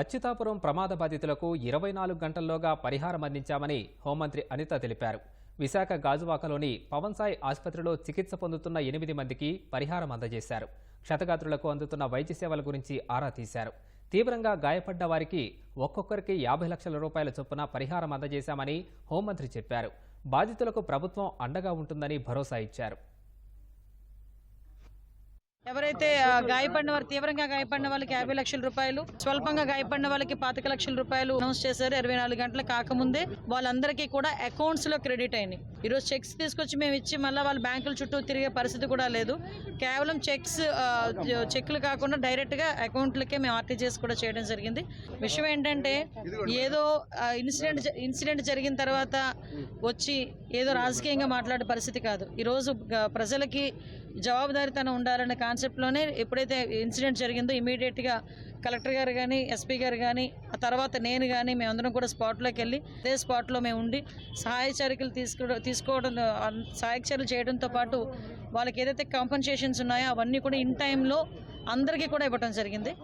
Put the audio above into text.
అచ్యుతాపురం ప్రమాద బాధితులకు ఇరవై నాలుగు గంటల్లోగా పరిహారం అందించామని హోంమంత్రి అనిత తెలిపారు. విశాఖ గాజువాకలోని పవన్ సాయి ఆసుపత్రిలో చికిత్స పొందుతున్న ఎనిమిది మందికి పరిహారం అందజేశారు. క్షతగాత్రులకు అందుతున్న వైద్య సేవల గురించి ఆరా తీశారు. తీవ్రంగా గాయపడ్డ వారికి ఒక్కొక్కరికి యాభై లక్షల రూపాయల చొప్పున పరిహారం అందజేశామని హోంమంత్రి చెప్పారు. బాధితులకు ప్రభుత్వం అండగా ఉంటుందని భరోసా ఇచ్చారు. ఎవరైతే గాయపడిన వారు తీవ్రంగా గాయపడిన వాళ్ళకి యాభై లక్షల రూపాయలు స్వల్పంగా గాయపడిన వాళ్ళకి పాతిక లక్షల రూపాయలు అనౌన్స్ చేశారు ఇరవై నాలుగు గంటలు కాకముందే. వాళ్ళందరికీ కూడా అకౌంట్స్లో క్రెడిట్ అయినాయి. ఈరోజు చెక్స్ తీసుకొచ్చి మేము ఇచ్చి మళ్ళీ వాళ్ళ బ్యాంకుల చుట్టూ తిరిగే పరిస్థితి కూడా లేదు. కేవలం చెక్స్ చెక్లు కాకుండా డైరెక్ట్గా అకౌంట్లకే మేము ఆర్టీజీఎస్ కూడా చేయడం జరిగింది. విషయం ఏంటంటే ఏదో ఇన్సిడెంట్ ఇన్సిడెంట్ జరిగిన తర్వాత వచ్చి ఏదో రాజకీయంగా మాట్లాడే పరిస్థితి కాదు. ఈరోజు ప్రజలకి జవాబుదారీతనం ఉండాలనే కాన్సెప్ట్లోనే ఎప్పుడైతే ఇన్సిడెంట్ జరిగిందో ఇమీడియట్గా కలెక్టర్ గారు కానీ ఎస్పీ గారు కానీ ఆ తర్వాత నేను కానీ మేమందరం కూడా స్పాట్లోకి వెళ్ళి అదే స్పాట్లో మేము ఉండి సహాయ చర్యలు తీసుకోవడం తీసుకోవడం సహాయక చర్యలు చేయడంతో పాటు వాళ్ళకి ఏదైతే కాంపన్సేషన్స్ ఉన్నాయో అవన్నీ కూడా ఇన్ టైంలో అందరికీ కూడా ఇవ్వడం జరిగింది.